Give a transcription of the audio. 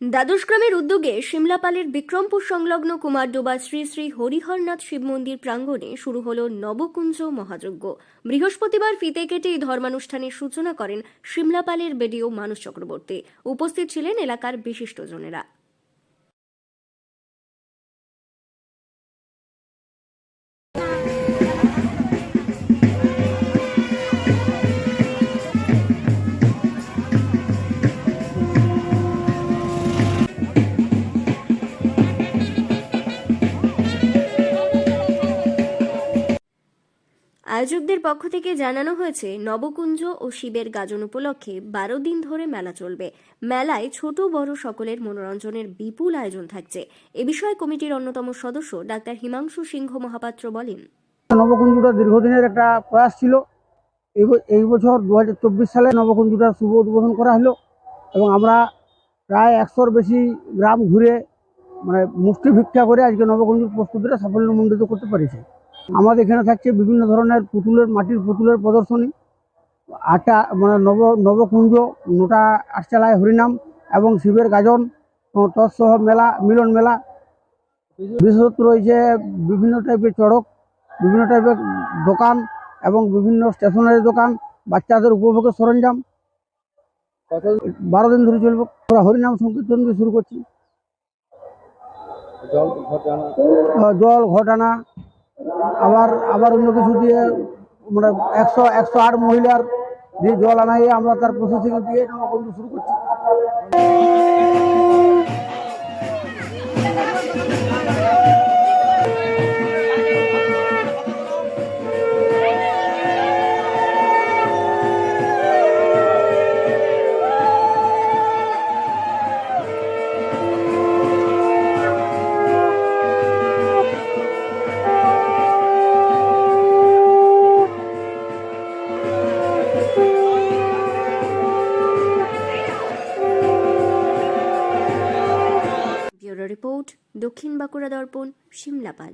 দ্বাদশ গ্রামের উদ্যোগে সিমলাপালের বিক্রমপুর সংলগ্ন কুমার ডোবা শ্রী শ্রী হরিহরনাথ শিব মন্দির প্রাঙ্গণে শুরু হল নবকুঞ্জ মহাযজ্ঞ। বৃহস্পতিবার ফিতে কেটে এই ধর্মানুষ্ঠানের সূচনা করেন সিমলাপালের বেডিও মানুষ চক্রবর্তী। উপস্থিত ছিলেন এলাকার বিশিষ্টজনেরা। আয়োজকদের পক্ষ থেকে জানানো হয়েছে, নবকুঞ্জ ও শিবের গাজন উপলক্ষে বারো দিন ধরে মেলা চলবে। মেলায় ছোট বড় সকলের মনোরঞ্জনের বিপুল আয়োজন থাকছে। এ বিষয়ে কমিটির অন্যতম সদস্য ডাক্তার হিমাংশু সিংহ মহাপাত্র বলেন। নবকুঞ্জটা দীর্ঘদিনের একটা প্রয়াস ছিল। এই বছর দু হাজার চব্বিশ সালে নবকুঞ্জটা শুভ উদ্বোধন করা হলো এবং আমরা প্রায় একশোর বেশি গ্রাম ঘুরে মানে মুষ্টি ভিক্ষা করে আজকে নবকুঞ্জুর প্রস্তুতিটা সাফল্যমণ্ডিত করতে পেরেছি। আমাদের এখানে থাকছে বিভিন্ন ধরনের পুতুলের মাটির পুতুলের প্রদর্শনী। আটটা মানে নব নবকুঞ্জ নোটা আটচালায় হরিনাম এবং শিবের গাজন তৎসহ মেলা মিলন মেলা। বিশেষত রয়েছে বিভিন্ন টাইপের চড়ক বিভিন্ন টাইপের দোকান এবং বিভিন্ন স্টেশনারি দোকান বাচ্চাদের উপভোগের সরঞ্জাম। বারো দিন ধরে চলবে। আমরা হরিনাম সংকীর্তন দিয়ে শুরু করছি। জল ঘটানা আবার আবার অন্য কিছু দিয়ে মানে একশো একশো আট মহিলার যে জল আনাই আমরা তার প্রসেসিং দিয়ে শুরু করছি। রিপোর্ট দক্ষিণ বাঁকুড়া দর্পণ সিমলাপাল।